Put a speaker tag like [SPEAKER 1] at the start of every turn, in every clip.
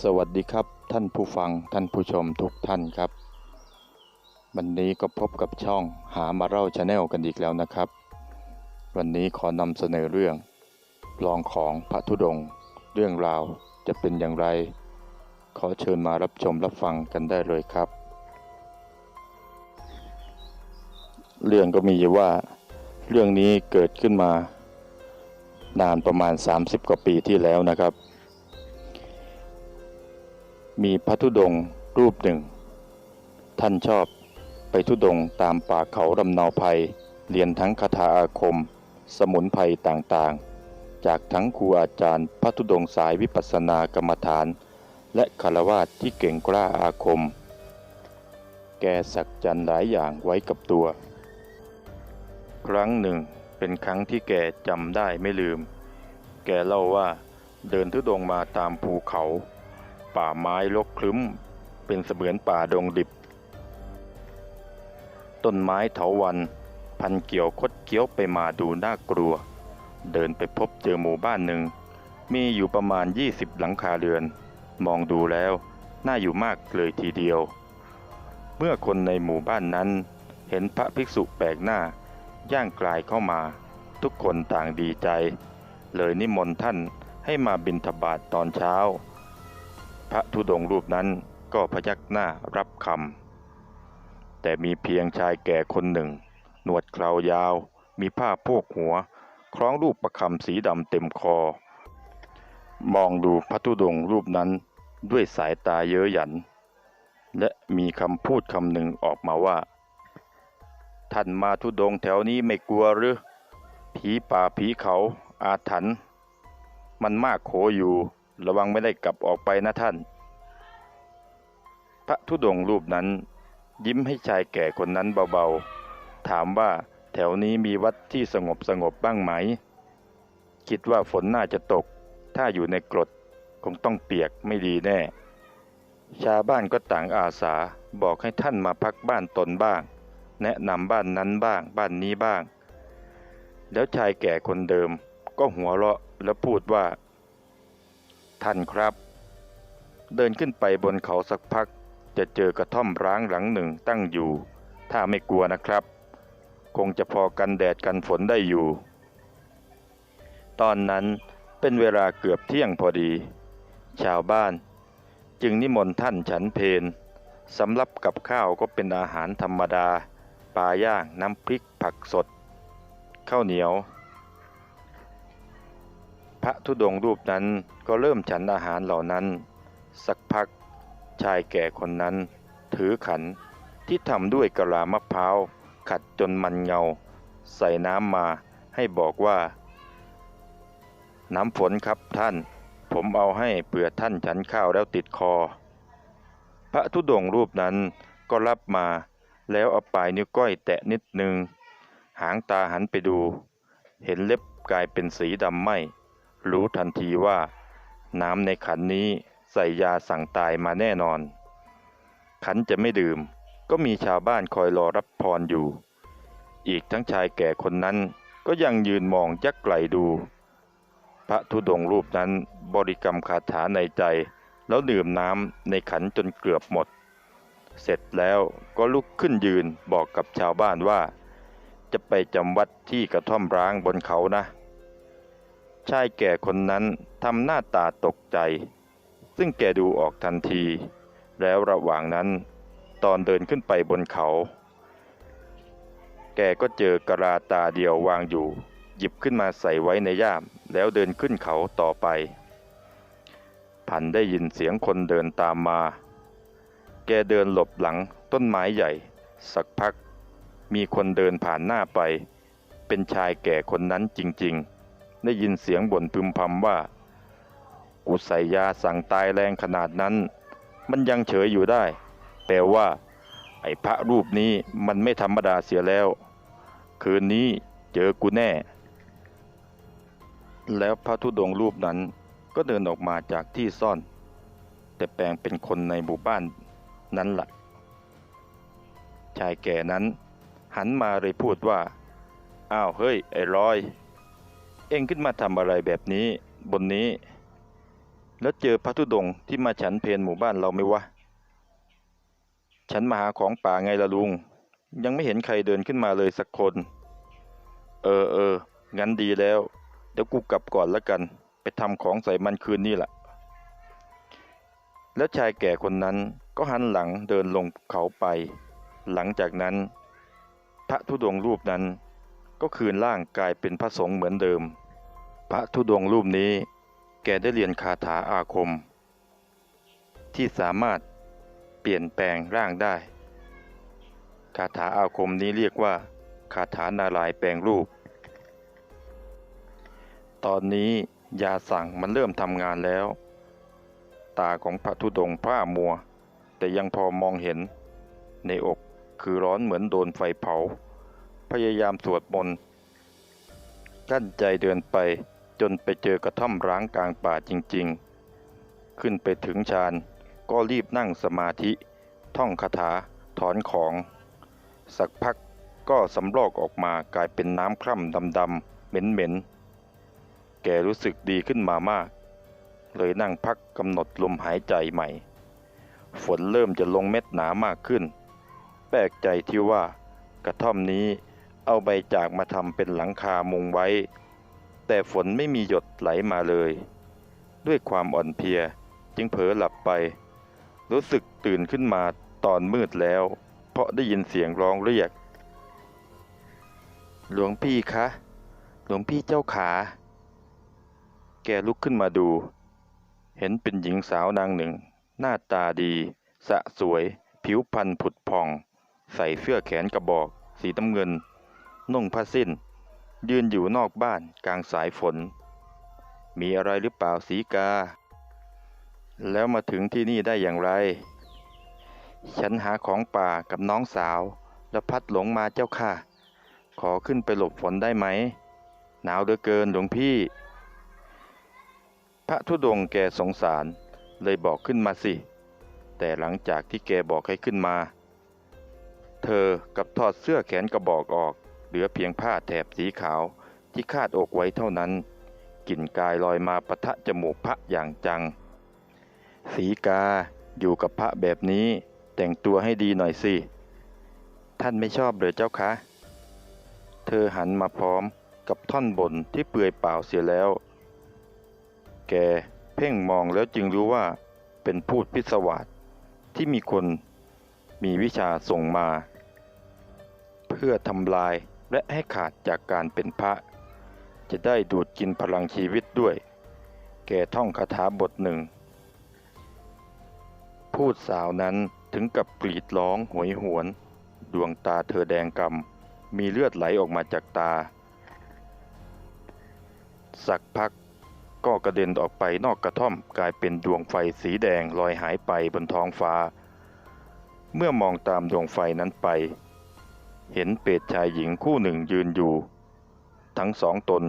[SPEAKER 1] สวัสดีครับท่านผู้ฟังท่านผู้ชมทุกท่านครับ วันนี้ก็พบกับช่องหามาเล่าชาแนลกันอีกแล้วนะครับ วันนี้ขอนำเสนอเรื่องลองของพระธุดงค์เรื่องราวจะเป็นอย่างไร ขอเชิญมารับชมรับฟังกันได้เลยครับ เรื่องก็มีว่า เรื่องนี้เกิดขึ้นมา นานประมาณ 30 กว่าปีที่แล้วนะครับ มีพระธุดงรูปหนึ่ง ท่านชอบไปธุดงตามป่าเขาลำนาภัย เรียนทั้งคาถาอาคม สมุนไพรต่างๆ จากทั้งครูอาจารย์พระธุดงสายวิปัสสนากรรมฐาน และคารวาสที่เก่งกล้าอาคม แกสักจันหลายอย่างไว้กับตัว ครั้งหนึ่งเป็นครั้งที่แกจำได้ไม่ลืม แกเล่าว่าเดินทุดงมาตามภูเขา ป่าไม้รกครึ้ม เป็นเสมือนป่าดงดิบ ต้นไม้เถาวัน พันเกี่ยวคดเคี้ยวไปมาดูน่ากลัว เดินไปพบเจอหมู่บ้านหนึ่ง มีอยู่ประมาณ 20 หลังคาเรือน มองดูแล้ว น่าอยู่มากเลยทีเดียว เมื่อคนในหมู่บ้านนั้น เห็นพระภิกษุแปลกหน้า ย่างกลายเข้ามา ทุกคนต่างดีใจ เลยนิมนต์ท่านให้มาบิณฑบาตตอนเช้า พระธุดงค์รูปนั้นก็พยักหน้ารับคำแต่มีเพียงชายแก่คนหนึ่ง หนวดเคราวยาว มีผ้าโพกหัว คล้องรูปประคำสีดำเต็มคอ มองดูพระธุดงค์รูปนั้นด้วยสายตาเย้ยหยัน และมีคำพูดคำหนึ่งออกมาว่า ท่านมาธุดงค์แถวนี้ไม่กลัวหรือ ผีป่าผีเขาอาถรรพ์มันมากโขอยู่ ระวังไม่ได้กลับออกไปนะท่าน พระธุดงค์รูปนั้น ยิ้มให้ชายแก่คนนั้นเบาๆ ถามว่าแถวนี้มีวัดที่สงบสงบบ้างไหม คิดว่าฝนน่าจะตก ถ้าอยู่ในกรดคงต้องเปียกไม่ดีแน่ ชาวบ้านก็ต่างอาสาบอกให้ท่านมาพักบ้านตนบ้าง แนะนำบ้านนั้นบ้างบ้านนี้บ้าง แล้วชายแก่คนเดิมก็หัวเราะแล้วพูดว่า ท่านครับ เดินขึ้นไปบนเขาสักพัก จะเจอกระท่อมร้างหลังหนึ่งตั้งอยู่ ถ้าไม่กลัวนะครับ คงจะพอกันแดดกันฝนได้อยู่ ตอนนั้นเป็นเวลาเกือบเที่ยงพอดี ชาวบ้าน จึงนิมนต์ท่านฉันเพนสำรับกับข้าวก็เป็นอาหารธรรมดา ปลาย่างน้ำพริกผักสด ข้าวเหนียว พระธุดงค์รูปนั้นก็เริ่มฉันอาหารเหล่านั้น สักพักชายแก่คนนั้น ถือขันที่ทำด้วยกะลามะพร้าวขัดจนมันเงา ใส่น้ำมาให้บอกว่า น้ำฝนครับท่าน ผมเอาให้เผื่อท่านฉันข้าวแล้วติดคอ พระธุดงค์รูปนั้นก็รับมาแล้วเอาปลายนิ้วก้อยแตะนิดนึง หางตาหันไปดู เห็นเล็บกลายเป็นสีดำไหม รู้ทันทีว่า น้ำในขันนี้ใส่ยาสั่งตายมาแน่นอน ขันจะไม่ดื่ม ก็มีชาวบ้านคอยรอรับพรอยู่ อีกทั้งชายแก่คนนั้นก็ยังยืนมองยักไกลดู พระธุดงค์รูปนั้นบริกรรมคาถาในใจ แล้วดื่มน้ำในขันจนเกือบหมด เสร็จแล้วก็ลุกขึ้นยืนบอกกับชาวบ้านว่า จะไปจำวัดที่กระท่อมร้างบนเขานะ ชายแก่คนนั้นทำหน้าตาตกใจ ซึ่งแกดูออกทันที แล้วระหว่างนั้น ตอนเดินขึ้นไปบนเขา แกก็เจอกระลาตาเดียววางอยู่ หยิบขึ้นมาใส่ไว้ในย่าม แล้วเดินขึ้นเขาต่อไป พันได้ยินเสียงคนเดินตามมา แกเดินหลบหลังต้นไม้ใหญ่ สักพัก มีคนเดินผ่านหน้าไป เป็นชายแก่คนนั้นจริง ๆ ได้ยินเสียงบ่นพึมพำว่า กูใส่ยาสั่งตายแรงขนาดนั้น มันยังเฉยอยู่ได้แปลว่า ไอ้พระรูปนี้มันไม่ธรรมดาเสียแล้ว คืนนี้เจอกูแน่ แล้วพระธุดงรูปนั้นก็เดินออกมาจากที่ซ่อน แต่แปลงเป็นคนในหมู่บ้านนั้นละ่ะ ชายแก่นั้น หันมาเลยพูดว่า อ้าวเฮ้ย ไอ้ร้อย เองขึ้นมาทำอะไรแบบนี้ บนนี้ แล้วเจอพระธุดงที่มาฉันเพนหมู่บ้านเราไหมวะ ฉันมาหาของป่าไงล่ะลุง ยังไม่เห็นใครเดินขึ้นมาเลยสักคน เออเอองั้นดีแล้ว เดี๋ยวกูกลับก่อนแล้วกัน ไปทำของใส่มันคืนนี่แหละ แล้วชายแก่คนนั้นก็หันหลังเดินลงเขาไป หลังจากนั้น พระธุดงรูปนั้นก็คืนร่างกายเป็นพระสงฆ์เหมือนเดิม พระธุดงค์รูปนี้ แกได้เรียนคาถาอาคม ที่สามารถเปลี่ยนแปลงร่างได้ คาถาอาคมนี้เรียกว่า คาถานารายแปลงรูป ตอนนี้ยาสั่งมันเริ่มทำงานแล้ว ตาของพระธุดงค์พร่ามัว แต่ยังพอมองเห็น ในอกคือร้อนเหมือนโดนไฟเผา พยายามสวดมนต์กั้นใจเดินไป จนไปเจอกระท่อมร้างกลางป่าจริงๆ ขึ้นไปถึงฌานก็รีบนั่งสมาธิ ท่องคาถาถอนของ สักพักก็สำรอกออกมากลายเป็นน้ำคร่ำดำๆเหม็นๆ แกรู้สึกดีขึ้นมามาก เลยนั่งพักกำหนดลมหายใจใหม่ ฝนเริ่มจะลงเม็ดหนามากขึ้น แปลกใจที่ว่ากระท่อมนี้เอาใบจากมาทำเป็นหลังคามุงไว้ แต่ฝนไม่มีหยดไหลมาเลย ด้วยความอ่อนเพลียจึงเผลอหลับไป รู้สึกตื่นขึ้นมาตอนมืดแล้ว เพราะได้ยินเสียงร้องเรียก หลวงพี่คะ หลวงพี่เจ้าขา แกลุกขึ้นมาดู เห็นเป็นหญิงสาวนางหนึ่ง หน้าตาดี สะสวย ผิวพรรณผุดผ่อง ใส่เสื้อแขนกระบอก สีน้ำเงิน นุ่งผ้าสิ้น ยืนอยู่นอกบ้านกลางสายฝน มีอะไรหรือเปล่าสีกา แล้วมาถึงที่นี่ได้อย่างไร ฉันหาของป่ากับน้องสาว แล้วพัดหลงมาเจ้าค่ะ ขอขึ้นไปหลบฝนได้ไหม หนาวเหลือเกินหลวงพี่ พระธุดงแกสงสารเลยบอกขึ้นมาสิ แต่หลังจากที่แกบอกให้ขึ้นมา เธอกับถอดเสื้อแขนกระบอกออก เหลือเพียงผ้าแถบสีขาวที่คาดอกไว้เท่านั้น กลิ่นกายลอยมาปะทะจมูกพระอย่างจัง สีกาอยู่กับพระแบบนี้ แต่งตัวให้ดีหน่อยสิ ท่านไม่ชอบเลยเจ้าคะ เธอหันมาพร้อมกับท่อนบนที่เปื่อยเปล่าเสียแล้ว แกเพ่งมองแล้วจึงรู้ว่าเป็นพูดพิศวาสที่มีคนมีวิชาส่งมา เพื่อทำลาย และให้ขาดจากการเป็นพระ จะได้ดูดกินพลังชีวิตด้วย แกท่องคาถาบทหนึ่ง พูดสาวนั้นถึงกับกรีดร้องหวยหวน ดวงตาเธอแดงกำมีเลือดไหลออกมาจากตา สักพักก็กระเด็นออกไปนอกกระท่อมกลายเป็นดวงไฟสีแดงลอยหายไปบนท้องฟ้า เมื่อมองตามดวงไฟนั้นไป เห็นเปรตชายหญิงคู่หนึ่งยืนอยู่ ทั้งสองตน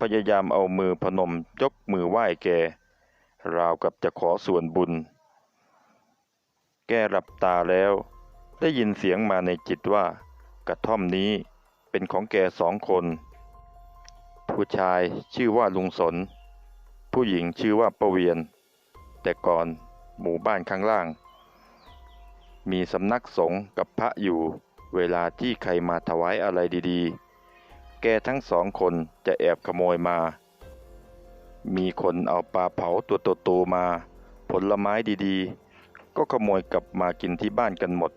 [SPEAKER 1] พยายามเอามือพนมยกมือไหว้แก ราวกับจะขอส่วนบุญ แกหลับตาแล้ว ได้ยินเสียงมาในจิตว่ากระท่อมนี้เป็นของแกสองคน ผู้ชายชื่อว่าลุงสน ผู้หญิงชื่อว่าประเวียน แต่ก่อนหมู่บ้านข้างล่าง มีสำนักสงฆ์กับพระอยู่ เวลาที่ใครมาถวายอะไรดีๆ แกทั้งสองคนจะแอบขโมยมา มีคนเอาปลาเผาตัวโตๆมา ผลไม้ดีๆ ก็ขโมยกลับมากินที่บ้านกันหมด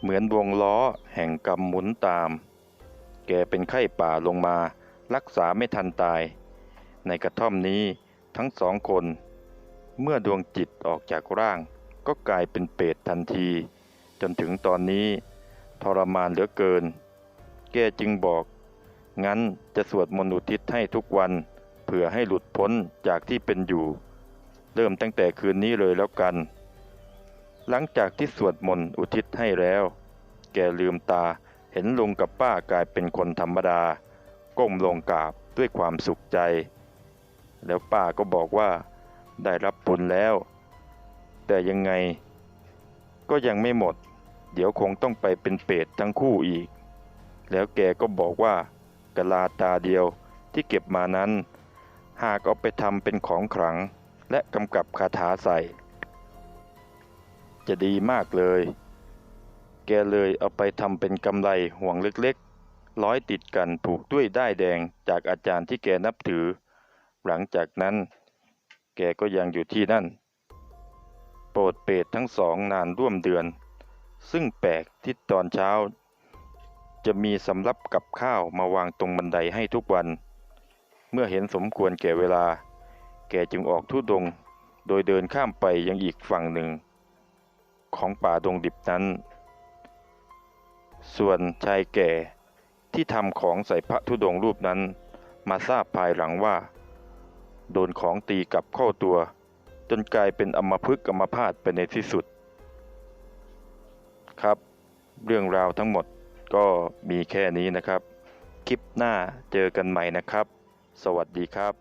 [SPEAKER 1] เหมือนวงล้อแห่งกรรมหมุนตาม แกเป็นไข้ป่าลงมารักษาไม่ทันตาย ในกระท่อมนี้ทั้งสองคน เมื่อดวงจิตออกจากร่างก็กลายเป็นเปรตทันที จนถึงตอนนี้ ทรมานเหลือเกิน แกจึงบอก งั้นจะสวดมนต์อุทิศให้ทุกวันเผื่อให้หลุดพ้นจากที่เป็นอยู่ เริ่มตั้งแต่คืนนี้เลยแล้วกัน หลังจากที่สวดมนต์อุทิศให้แล้ว แกลืมตาเห็นลุงกับป้ากลายเป็นคนธรรมดา ก้มลงกราบด้วยความสุขใจ แล้วป้าก็บอกว่าได้รับบุญแล้ว แต่ยังไงก็ยังไม่หมด เดี๋ยวคงต้องไปเป็นเปรตทั้งคู่อีก แล้วแกก็บอกว่ากะลาตาเดียวที่เก็บมานั้น หากเอาไปทำเป็นของขลัง และกำกับคาถาใส่ จะดีมากเลย แกเลยเอาไปทำเป็นกำไรห่วงเล็กๆ ร้อยติดกันผูกด้วยด้ายแดงจากอาจารย์ที่แกนับถือ หลังจากนั้น แกก็ยังอยู่ที่นั่น โปรดเปรตทั้งสองนานร่วมเดือน ซึ่งแปลกที่ตอนเช้า จะมีสำรับกับข้าวมาวางตรงบันไดให้ทุกวัน เมื่อเห็นสมควรแก่เวลา แกจึงออกทุดง โดยเดินข้ามไปยังอีกฝั่งหนึ่ง ของป่าดงดิบนั้น ส่วนชายแก่ที่ทำของใส่พระธุดงรูปนั้น มาทราบภายหลังว่า โดนของตีกับข้าตัว จนกลายเป็นอัมพฤกอมพาตไปในที่สุด ครับ เรื่องราวทั้งหมดก็มีแค่นี้นะครับ คลิปหน้าเจอกันใหม่นะครับ สวัสดีครับ